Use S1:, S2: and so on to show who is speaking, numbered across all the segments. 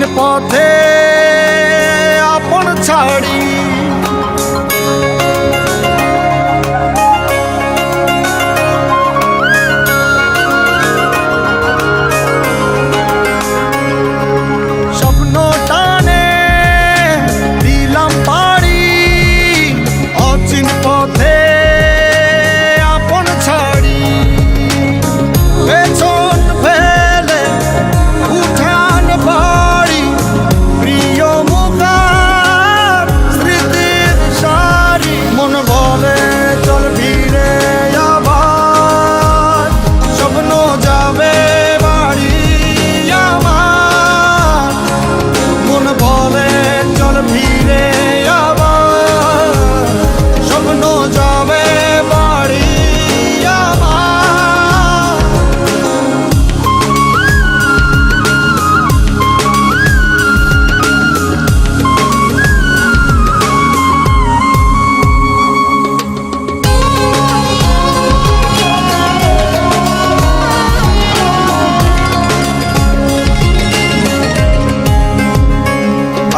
S1: কঠিন পথে আপন ছাড়ি।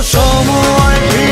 S1: 我多么爱你。